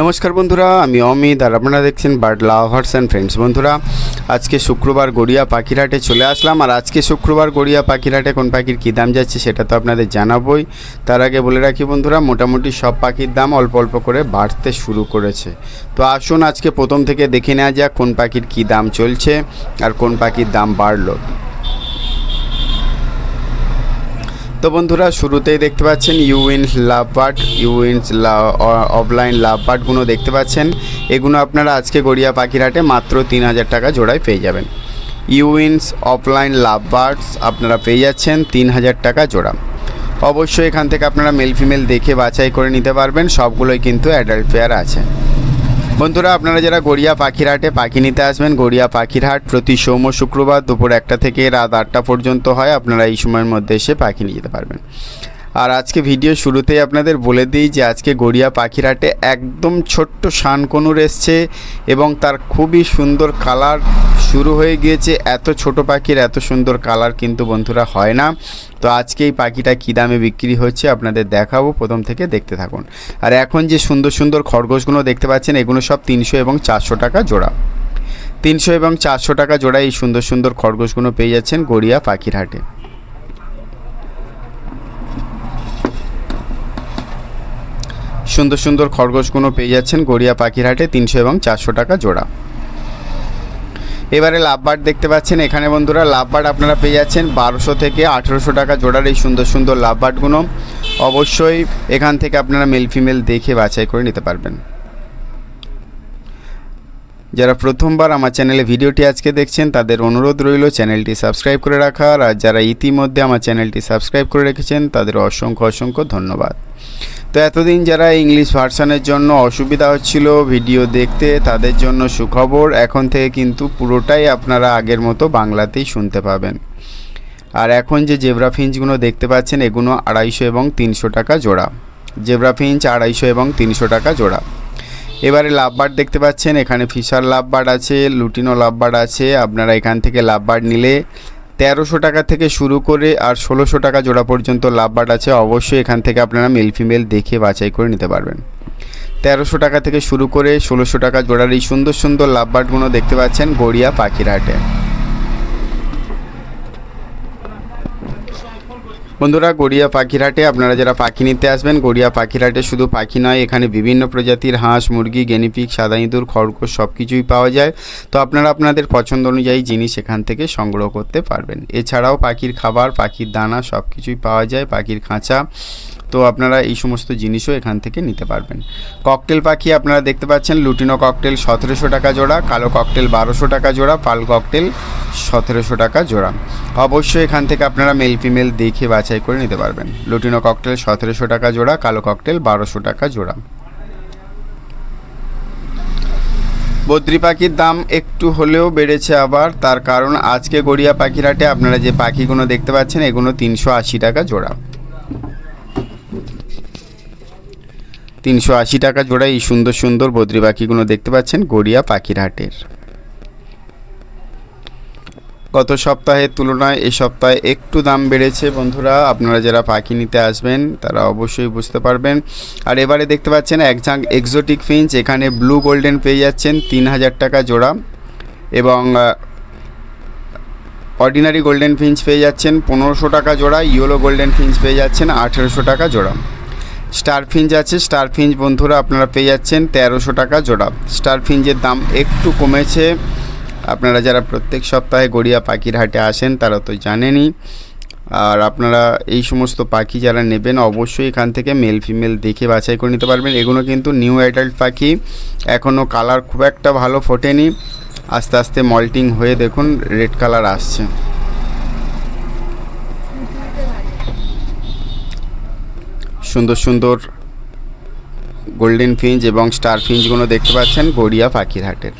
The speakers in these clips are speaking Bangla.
নমস্কার বন্ধুরা, আমি অমিত আর আপনারা দেখছেন বার্ড লাভার্স অ্যান্ড ফ্রেন্ডস বন্ধুরা, আজকে শুক্রবার গড়িয়া পাখিরহাটে চলে আসলাম আর আজকে শুক্রবার গড়িয়া পাখিরহাটে কোন পাখির কী দাম যাচ্ছে সেটা তো আপনাদের জানাবই। তার আগে বলে রাখি বন্ধুরা, মোটামুটি সব পাখির দাম অল্প অল্প করে বাড়তে শুরু করেছে। তো আসুন আজকে প্রথম থেকে দেখে নেওয়া যাক কোন পাখির কী দাম চলছে আর কোন পাখির দাম বাড়লো। তো বন্ধুরা, শুরুতেই দেখতে পাচ্ছেন ইউইন্স লাভ বার্ড ইউইন্স অফলাইন লাভ বার্ডগুলো দেখতে পাচ্ছেন। এগুলো আপনারা আজকে গড়িয়া পাখিরহাটে মাত্র তিন হাজার টাকা জোড়ায় পেয়ে যাবেন। ইউইন্স অফলাইন লাভ বার্ডস আপনারা পেয়ে যাচ্ছেন তিন হাজার টাকা জোড়া। অবশ্যই এখান থেকে আপনারা মেল ফিমেল দেখে বাছাই করে নিতে পারবেন, সবগুলোই কিন্তু অ্যাডাল্ট পেয়ার আছে। বন্ধুরা, আপনারা যারা গড়িয়া পাখিরহাটে পাখি নিতে আসবেন, গড়িয়া পাখিরহাট প্রতি সোম শুক্রবার দুপুর একটা থেকে রাত আটটা পর্যন্ত হয়, আপনারা এই সময়ের মধ্যে এসে পাখি নিয়ে যেতে পারবেন। আর আজকে ভিডিও শুরুতেই আপনাদের বলে দিই যে আজকে গড়িয়া পাখিরহাটে একদম ছোট্ট শানকনুর এসছে এবং তার খুবই সুন্দর কালার শুরু হয়ে গিয়েছে। এত ছোট পাখির এত সুন্দর কালার কিন্তু বন্ধুরা হয় না। তো আজকে এই পাখিটা কী দামে বিক্রি হচ্ছে আপনাদের দেখাবো। প্রথম থেকে দেখতে থাকুন। আর এখন যে সুন্দর সুন্দর খরগোশগুলো দেখতে পাচ্ছেন, এগুলো সব তিনশো এবং চারশো টাকা জোড়া। তিনশো এবং চারশো টাকা জোড়া এই সুন্দর সুন্দর খরগোশগুলো পেয়ে যাচ্ছেন গড়িয়া পাখির হাটে সুন্দর সুন্দর খরগোশগুলো পেয়ে যাচ্ছেন গড়িয়া পাখির হাটে তিনশো এবং চারশো টাকা জোড়া। এবারে লাভবার্ড দেখতে পাচ্ছেন। এখানে বন্ধুরা লাভবার্ড আপনারা পেয়ে যাচ্ছেন বারোশো থেকে আঠেরোশো টাকা জোড়ার এই সুন্দর সুন্দর লাভবার্ডগুলো। অবশ্যই এখান থেকে আপনারা মেল ফিমেল দেখে বাছাই করে নিতে পারবেন। যারা প্রথমবার আমার চ্যানেলে ভিডিওটি আজকে দেখছেন, তাদের অনুরোধ রইল চ্যানেলটি সাবস্ক্রাইব করে রাখার। আর যারা ইতিমধ্যে আমার চ্যানেলটি সাবস্ক্রাইব করে রেখেছেন, তাদের অসংখ্য অসংখ্য ধন্যবাদ। তো এতদিন যারা ইংলিশ ভার্সানের জন্য অসুবিধা হচ্ছিল ভিডিও দেখতে, তাদের জন্য সুখবর। এখন থেকে কিন্তু পুরোটাই আপনারা আগের মতো বাংলাতেই শুনতে পাবেন। আর এখন যে জেব্রা ফিঞ্চগুলো দেখতে পাচ্ছেন এগুলো আড়াইশো এবং তিনশো টাকা জোড়া। জেব্রা ফিঞ্চ আড়াইশো এবং তিনশো টাকা জোড়া। এবারে লাভবার্ড দেখতে পাচ্ছেন, এখানে ফিশার লাভবার্ড আছে, লুটিনো লাভবার্ড আছে। আপনারা এখান থেকে লাভবার্ড নিলে তেরোশো টাকা থেকে শুরু করে আর ষোলোশো টাকা জোড়া পর্যন্ত লাভবাট আছে, অবশ্যই এখান থেকে আপনারা মেল ফিমেল দেখে বাছাই করে নিতে পারবেন। তেরোশো টাকা থেকে শুরু করে ষোলোশো টাকা জোড়ার এই সুন্দর সুন্দর লাভবাটগুলো দেখতে পাচ্ছেন গড়িয়া পাখিরহাটে বন্ধুরা, গড়িয়া পাখিরহাটে আপনারা যারা পাখি নিতে আসবেন, গড়িয়া পাখিরহাটে শুধু পাখি নয়, এখানে বিভিন্ন প্রজাতির হাঁস, মুরগি গেনিপিক সাদা ইঁদুর, খরগোশ সব কিছুই পাওয়া যায়। তো আপনারা আপনাদের পছন্দ অনুযায়ী জিনিস এখান থেকে সংগ্রহ করতে পারবেন। এছাড়াও পাখির খাবার, পাখির দানা সব কিছুই পাওয়া যায়, পাখির খাঁচা। তো আপনারা এই সমস্ত জিনিসও এখান থেকে নিতে পারবেন। ককটেল পাখি আপনারা দেখতে পাচ্ছেন, লুটিনো ককটেল সতেরোশো টাকা জোড়া, কালো ককটেল বারোশো টাকা জোড়া, পাল ককটেল সতেরোশো টাকা জোড়া। অবশ্যই এখান থেকে আপনারা মেল ফিমেল দেখে বাছাই করে নিতে পারবেন। লুটিনো ককটেল সতেরোশো টাকা জোড়া, কালো ককটেল বারোশো টাকা জোড়া। বদ্রি পাখির দাম একটু হলেও বেড়েছে আবার, তার কারণ আজকে গড়িয়া পাখিরহাটে আপনারা যে পাখিগুলো দেখতে পাচ্ছেন, এগুলো তিনশো আশি টাকা জোড়া। তিনশো আশি টাকা জোড়া এই সুন্দর সুন্দর বদ্রি পাখিগুলো দেখতে পাচ্ছেন গড়িয়া পাখির হাটের গত সপ্তাহের তুলনায় এই সপ্তাহে একটু দাম বেড়েছে বন্ধুরা। আপনারা যারা পাখি নিতে আসবেন, তারা অবশ্যই বুঝতে পারবেন। আর এবারে দেখতে পাচ্ছেন এক ঝাঁক এক্সোটিক ফিঞ্চ এখানে ব্লু গোল্ডেন পেয়ে যাচ্ছেন তিন হাজার টাকা জোড়া। এবং অর্ডিনারি গোল্ডেন ফিঞ্চ পেয়ে যাচ্ছেন পনেরোশো টাকা জোড়া ইয়েলো গোল্ডেন ফিঞ্চ পেয়ে যাচ্ছেন আঠেরোশো টাকা জোড়া। স্টার ফিঞ্চ আছে স্টার ফিঞ্চ বন্ধুরা আপনারা পেয়ে যাচ্ছেন তেরোশো টাকা জোড়া। স্টার ফিঞ্চের দাম একটু কমেছে। আপনারা যারা প্রত্যেক সপ্তাহে গড়িয়া পাখির হাটে আসেন, তারা তো জানেনই। আর আপনারা এই সমস্ত পাখি যারা নেবেন, অবশ্যই এখান থেকে মেল ফিমেল দেখে বাছাই করে নিতে পারবেন। এগুলো কিন্তু নিউ অ্যাডাল্ট পাখি। এখনও কালার খুব একটা ভালো ফোটেনি। আস্তে আস্তে মল্টিং হয়ে দেখুন রেড কালার আসছে। সুন্দর সুন্দর গোল্ডেন ফিঞ্চ এবং স্টার ফিঞ্চগুলো দেখতে পাচ্ছেন গড়িয়া পাখির হাটের।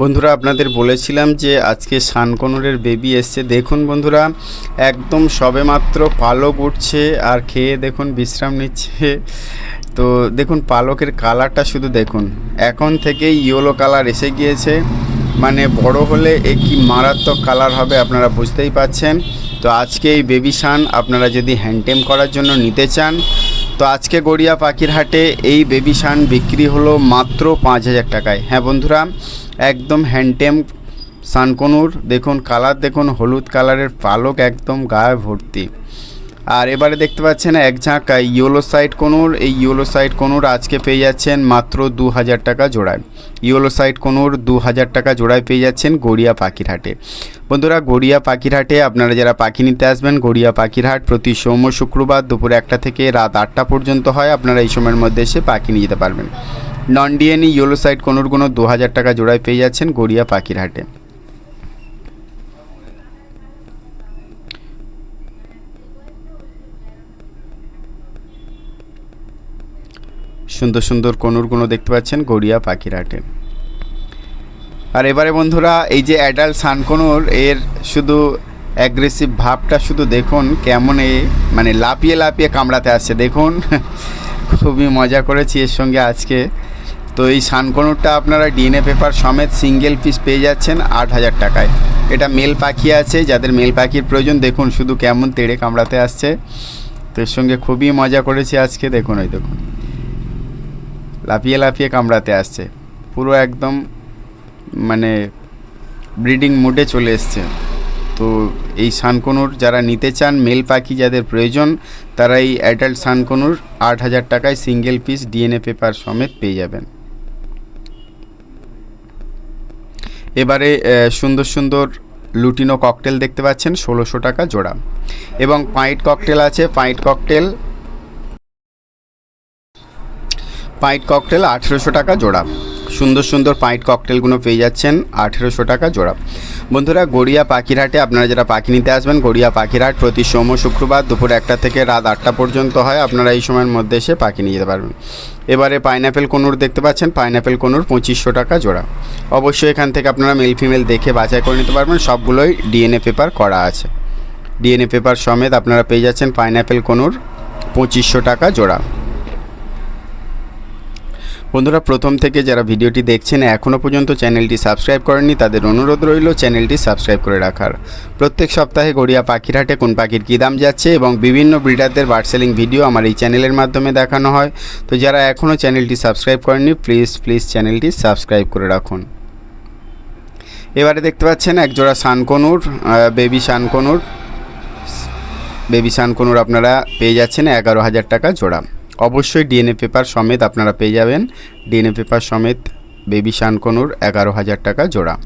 বন্ধুরা, আপনাদের বলেছিলাম যে আজকে শানকনুরের বেবি এসছে। দেখুন বন্ধুরা, একদম সবেমাত্র পালক উঠছে আর খেয়ে দেখুন বিশ্রাম নিচ্ছে। তো দেখুন, পালকের কালারটা শুধু দেখুন। এখন থেকেই ইয়েলো কালার এসে গিয়েছে। মানে বড় হলে এ কি মারাত্মক কালার হবে আপনারা বুঝতেই পাচ্ছেন। তো আজকে এই বেবি সান আপনারা যদি হ্যান্ডটেম করার জন্য নিতে চান, তো আজকে গড়িয়া পাখির হাটে এই বেবি সান বিক্রি হলো মাত্র পাঁচ হাজার টাকায়। হ্যাঁ বন্ধুরা একদম হ্যান্ডটেম সানকনুর, দেখুন কালার, দেখুন হলুদ কালারের পালক একদম গায়ে ভর্তি। আর এবারে দেখতে পাচ্ছেন এক ঝাঁক ইয়োলো সাইড কোনুর, এই ইয়োলো সাইড কোনুর আজকে পেয়ে যাচ্ছেন মাত্র দু হাজার টাকা জোড়ায়। ইয়োলো সাইড কোনুর দু হাজার টাকা জোড়ায় পেয়ে যাচ্ছেন গড়িয়া পাখিরহাটে। বন্ধুরা, গড়িয়া পাখিরহাটে আপনারা যারা পাখি নিতে আসবেন, গড়িয়া পাখিরহাট প্রতি সোম শুক্রবার দুপুর একটা থেকে রাত আটটা পর্যন্ত হয়। আপনারা এই সময়ের মধ্যে এসে পাখি নিয়ে যেতে পারবেন। নন ডিএনই ইয়োলো সাইড কোনুরগুলো দু হাজার টাকা জোড়ায় পেয়ে যাচ্ছেন গড়িয়া পাখিরহাটে। সুন্দর সুন্দর কনুরগুলো দেখতে পাচ্ছেন গড়িয়া পাখিরহাটে। আর এবারে বন্ধুরা, এই যে অ্যাডাল্ট সানকনুর, এর শুধু অ্যাগ্রেসিভ ভাবটা শুধু দেখুন কেমন এ মানে লাপিয়ে লাপিয়ে কামড়াতে আসছে। দেখুন, খুবই মজা করেছি এর সঙ্গে আজকে। তো এই সানকনুরটা আপনারা ডিএনএ পেপার সমেত সিঙ্গেল পিস পেয়ে যাচ্ছেন আট হাজার টাকায়। এটা মেল পাখি আছে, যাদের মেল পাখির প্রয়োজন, দেখুন শুধু কেমন তেড়ে কামড়াতে আসছে। তো এর সঙ্গে খুবই মজা করেছি আজকে, দেখুন ওই দেখুন। লাফিয়ে লাফিয়ে কামড়াতে আসছে। পুরো একদম মানে ব্রিডিং মুডে চলে এসছে। তো এই সানকনুর যারা নিতে চান, মেল পাখি যাদের প্রয়োজন, তারা এই অ্যাডাল্ট সানকনুর আট হাজার টাকায় সিঙ্গেল পিস ডিএনএ পেপার সমেত পেয়ে যাবেন। এবারে সুন্দর সুন্দর লুটিনো ককটেল দেখতে পাচ্ছেন, ষোলোশো টাকা জোড়া। এবং পাইট ককটেল আছে, পাইট ককটেল পাইট ককটেল আঠেরোশো টাকা জোড়া। সুন্দর সুন্দর পাইট ককটেলগুলো পেয়ে যাচ্ছেন আঠেরোশো টাকা জোড়া। বন্ধুরা, গড়িয়া পাখিরহাটে আপনারা যারা পাখি নিতে আসবেন, গড়িয়া পাখিরহাট প্রতি সোম শুক্রবার দুপুর একটা থেকে রাত আটটা পর্যন্ত হয়। আপনারা এই সময়ের মধ্যে এসে পাখি নিয়ে যেতে পারবেন। এবারে পাইনাপেল কনুর দেখতে পাচ্ছেন, পাইনাপেল কনুর পঁচিশশো টাকা জোড়া। অবশ্যই এখান থেকে আপনারা মেল ফিমেল দেখে বাছাই করে নিতে পারবেন, সবগুলোই ডিএনএ পেপার করা আছে। ডিএনএ পেপার সমেত আপনারা পেয়ে যাচ্ছেন পাইনাপেল কনুর পঁচিশশো টাকা জোড়া। বন্ধুরা, প্রথম থেকে যারা ভিডিওটি দেখছেন এখনও পর্যন্ত চ্যানেলটি সাবস্ক্রাইব করেননি, তাদের অনুরোধ রইল চ্যানেলটি সাবস্ক্রাইব করে রাখার। প্রত্যেক সপ্তাহে গড়িয়া পাখির হাটে কোন পাখির কী দাম যাচ্ছে এবং বিভিন্ন ব্রিডারদের বার্ড সেলিং ভিডিও আমার এই চ্যানেলের মাধ্যমে দেখানো হয়। তো যারা এখনও চ্যানেলটি সাবস্ক্রাইব করেননি, প্লিজ প্লিজ চ্যানেলটি সাবস্ক্রাইব করে রাখুন। এবারে দেখতে পাচ্ছেন একজোড়া সানকনুর বেবি সানকনুর। বেবি সানকনুর আপনারা পেয়ে যাচ্ছেন এগারো হাজার টাকা জোড়া। অবশ্যই ডিএনএ পেপার সমেত আপনারা পেয়ে যাবেন। ডিএনএ পেপার সমেত বেবি শানকনুর এগারো হাজার টাকা জোড়া।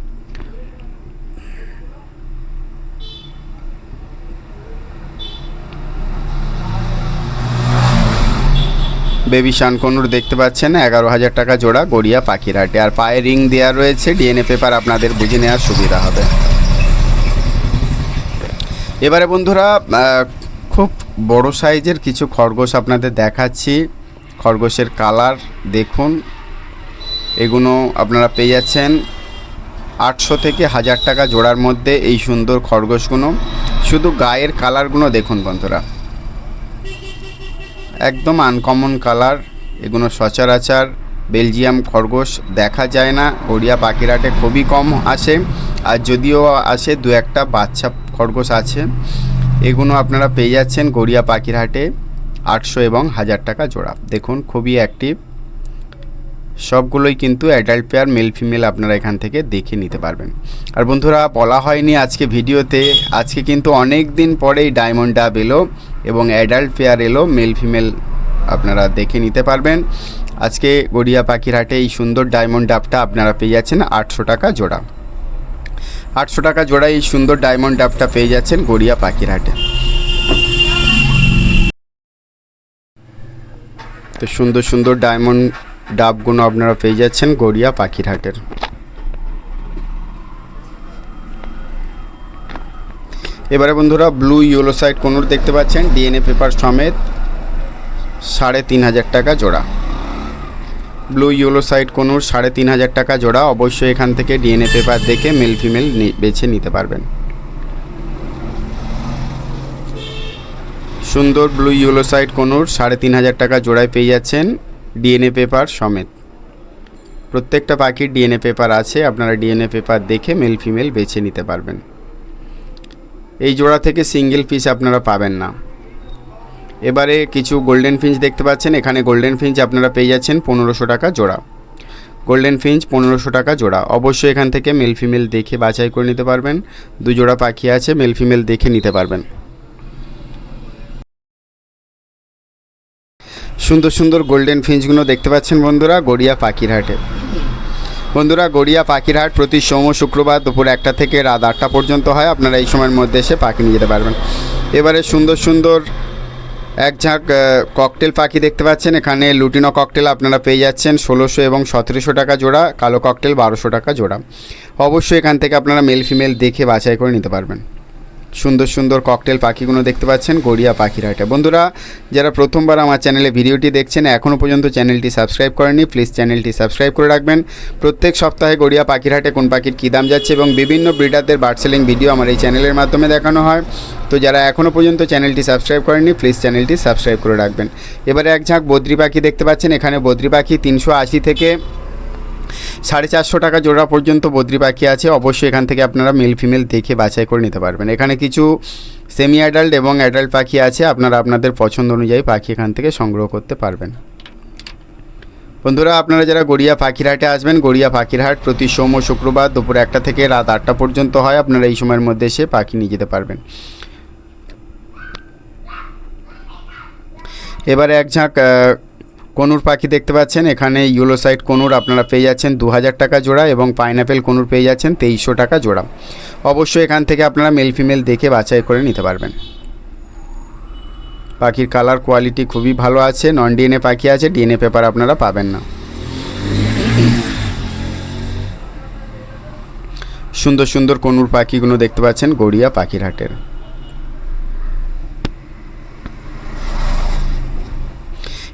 বেবি শানকনুর দেখতে পাচ্ছেন, এগারো হাজার টাকা জোড়া গড়িয়া পাখির হাটে আর পায়ে রিং দেওয়া রয়েছে ডিএনএ পেপার আপনাদের বুঝে নেওয়ার সুবিধা হবে। এবারে বন্ধুরা খুব বড় সাইজের কিছু খরগোশ আপনাদের দেখাচ্ছি। খরগোশের কালার দেখুন। এগুলো আপনারা পেয়ে যাচ্ছেন আটশো থেকে হাজার টাকা জোড়ার মধ্যে এই সুন্দর খরগোশগুলো শুধু গায়ের কালারগুলো দেখুন বন্ধুরা। একদম আনকমন কালার এগুলো সচরাচর বেলজিয়াম খরগোশ দেখা যায় না। গড়িয়া পাখিরাটে খুবই কম আসে। আর যদিও আসে, দু একটা বাচ্চা খরগোশ আছে। এগুলো আপনারা পেয়ে যাচ্ছেন গড়িয়া পাখিরহাটে আটশো এবং হাজার টাকা জোড়া। দেখুন, খুবই অ্যাক্টিভ সবগুলোই কিন্তু অ্যাডাল্ট পেয়ার মেল ফিমেল আপনারা এখান থেকে দেখে নিতে পারবেন। আর বন্ধুরা, বলা হয়নি আজকে ভিডিওতে, আজকে কিন্তু অনেক দিন পরেই ডায়মন্ড ডাব এলো এবং অ্যাডাল্ট পেয়ার এলো মেল ফিমেল আপনারা দেখে নিতে পারবেন। আজকে গড়িয়া পাখির হাটে এই সুন্দর ডায়মন্ড ডাবটা আপনারা পেয়ে যাচ্ছেন আটশো টাকা জোড়া। আটশো টাকা জোড়া এই সুন্দর ডায়মন্ড ডাবটা পেয়ে যাচ্ছেন গড়িয়া পাখির হাটে তো সুন্দর সুন্দর ডায়মন্ড ডাবগুলো আপনারা পেয়ে যাচ্ছেন গড়িয়া পাখির হাটের এবারে বন্ধুরা ব্লু ইয়েলো সাইড কোনোর দেখতে পাচ্ছেন ডিএনএ পেপার সমেত সাড়ে তিন হাজার টাকা জোড়া। ব্লু ইয়েলো সাইড কোনোর সাড়ে তিন হাজার টাকা জোড়া অবশ্যই এখান থেকে ডিএনএ পেপার দেখে মেল ফিমেল বেছে নিতে পারবেন। সুন্দর ব্লু ইয়েলো সাইড কোনোর সাড়ে তিন হাজার টাকা জোড়ায় পেয়ে যাচ্ছেন ডিএনএ পেপার সমেত। প্রত্যেকটা পাখির ডিএনএ পেপার আছে, আপনারা ডিএনএ পেপার দেখে মেল ফিমেল বেছে নিতে পারবেন। এই জোড়া থেকে সিঙ্গেল পিস আপনারা পাবেন না। এবারে কিছু গোল্ডেন ফিঞ্চ দেখতে পাচ্ছেন। এখানে গোল্ডেন ফিঞ্চ আপনারা পেয়ে যাচ্ছেন পনেরোশো টাকা জোড়া। গোল্ডেন ফিঞ্চ পনেরোশো টাকা জোড়া। অবশ্যই এখান থেকে মেল ফিমেল দেখে বাছাই করে নিতে পারবেন। দু জোড়া পাখি আছে মেল ফিমেল দেখে নিতে পারবেন। সুন্দর সুন্দর গোল্ডেন ফিঞ্চগুলো দেখতে পাচ্ছেন বন্ধুরা গড়িয়া পাখির হাটে। বন্ধুরা গড়িয়া পাখির হাট প্রতি সোম শুক্রবার দুপুর একটা থেকে রাত আটটা পর্যন্ত হয়। আপনারা এই সময়ের মধ্যে এসে পাখি নিয়ে যেতে পারবেন। এবারে সুন্দর সুন্দর এক ঝাঁক ককটেল পাখি দেখতে পাচ্ছেন। এখানে লুটিনো ককটেল আপনারা পেয়ে যাচ্ছেন, ষোলোশো এবং সতেরোশো টাকা জোড়া, কালো ককটেল বারোশো টাকা জোড়া। অবশ্যই এখান থেকে আপনারা মেল ফিমেল দেখে বাছাই করে নিতে পারবেন। সুন্দর সুন্দর ককটেল পাখিগুলো দেখতে পাচ্ছেন, গড়িয়া পাখির হাটে বন্ধুরা, যারা প্রথমবার আমার চ্যানেলে ভিডিওটি দেখছেন এখনও পর্যন্ত চ্যানেলটি সাবস্ক্রাইব করেনি প্লিজ চ্যানেলটি সাবস্ক্রাইব করে রাখবেন। প্রত্যেক সপ্তাহে গড়িয়া পাখির হাটে কোন পাখির কী দাম যাচ্ছে এবং বিভিন্ন ব্রিডারদের বার্ড সেলিং ভিডিও আমার এই চ্যানেলের মাধ্যমে দেখানো হয়। তো যারা এখনও পর্যন্ত চ্যানেলটি সাবস্ক্রাইব করেনি প্লিজ চ্যানেলটি সাবস্ক্রাইব করে রাখবেন। এবারে এক ঝাঁক বদ্রি পাখি দেখতে পাচ্ছেন, এখানে বদ্রি পাখি তিনশো আশি থেকে সাড়ে চারশো টাকা জোড়া পর্যন্ত বদ্রি পাখি আছে। অবশ্যই এখান থেকে আপনারা মেল ফিমেল দেখে বাছাই করে নিতে পারবেন। এখানে কিছু সেমি অ্যাডাল্ট এবং অ্যাডাল্ট পাখি আছে। আপনারা আপনাদের পছন্দ অনুযায়ী পাখি এখান থেকে সংগ্রহ করতে পারবেন। বন্ধুরা, আপনারা যারা গড়িয়া পাখিরহাটে আসবেন, গড়িয়া পাখিরহাট প্রতি সোম ও শুক্রবার দুপুর একটা থেকে রাত আটটা পর্যন্ত হয়। আপনারা এই সময়ের মধ্যে এসে পাখি নিয়ে যেতে পারবেন। এবারে এক ঝাঁক কনুর পাখি দেখতে পাচ্ছেন। এখানে ইউলো সাইড কনুর আপনারা পেয়ে যাচ্ছেন দু হাজার টাকা জোড়া এবং পাইনাপেল কনুর পেয়ে যাচ্ছেন তেইশশো টাকা জোড়া। অবশ্যই এখান থেকে আপনারা মেল ফিমেল দেখে বাছাই করে নিতে পারবেন। পাখির কালার কোয়ালিটি খুবই ভালো আছে, নন ডিএনএ পাখি আছে, ডিএনএ পেপার আপনারা পাবেন না। সুন্দর সুন্দর কনুর পাখিগুলো দেখতে পাচ্ছেন গড়িয়া পাখির হাটের।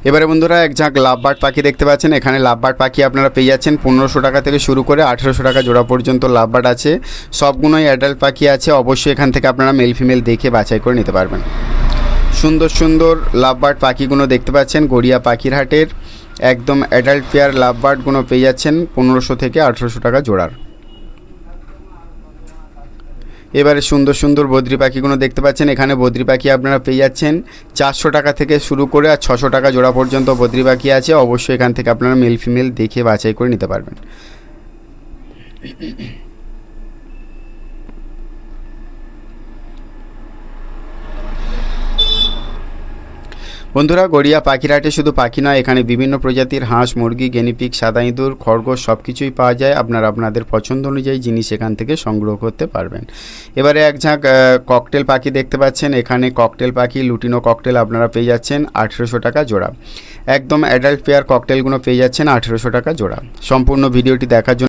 এবারে বন্ধুরা, এক ঝাঁক লাভবার্ড পাখি দেখতে পাচ্ছেন। এখানে লাভবার্ড পাখি আপনারা পেয়ে যাচ্ছেন পনেরোশো টাকা থেকে শুরু করে আঠেরোশো টাকা জোড়া পর্যন্ত লাভবার্ড আছে। সবগুলোই অ্যাডাল্ট পাখি আছে। অবশ্যই এখান থেকে আপনারা মেল ফিমেল দেখে বাছাই করে নিতে পারবেন। সুন্দর সুন্দর লাভবার্ড পাখিগুলো দেখতে পাচ্ছেন। গড়িয়া পাখির হাটের একদম অ্যাডাল্ট পেয়ার লাভবার্ডগুলো পেয়ে যাচ্ছেন পনেরোশো থেকে আঠেরোশো টাকা জোড়ার। এবারে সুন্দর সুন্দর বদ্রি পাখিগুলো দেখতে পাচ্ছেন। এখানে বদ্রি পাখি আপনারা পেয়ে যাচ্ছেন। চারশো টাকা থেকে শুরু করে আর ছশো টাকা জোড়া পর্যন্ত বদ্রি পাখি আছে। অবশ্যই এখান থেকে আপনারা মেল ফিমেল দেখে বাছাই করে নিতে পারবেন। বন্ধুরা, গড়িয়া পাখিরহাটে শুধু পাখি নয়, এখানে বিভিন্ন প্রজাতির হাঁস, মুরগি গেনিপিক সাদা ইঁদুর, খরগোশ সব কিছুই পাওয়া যায়। আপনারা আপনাদের পছন্দ অনুযায়ী জিনিস এখান থেকে সংগ্রহ করতে পারবেন। এবারে এক ঝাঁক ককটেল পাখি দেখতে পাচ্ছেন। এখানে ককটেল পাখি, লুটিনো ককটেল আপনারা পেয়ে যাচ্ছেন আঠেরোশো টাকা জোড়া। একদম অ্যাডাল্ট পেয়ার ককটেলগুলো পেয়ে যাচ্ছেন আঠেরোশো টাকা জোড়া। সম্পূর্ণ ভিডিওটি দেখার জন্য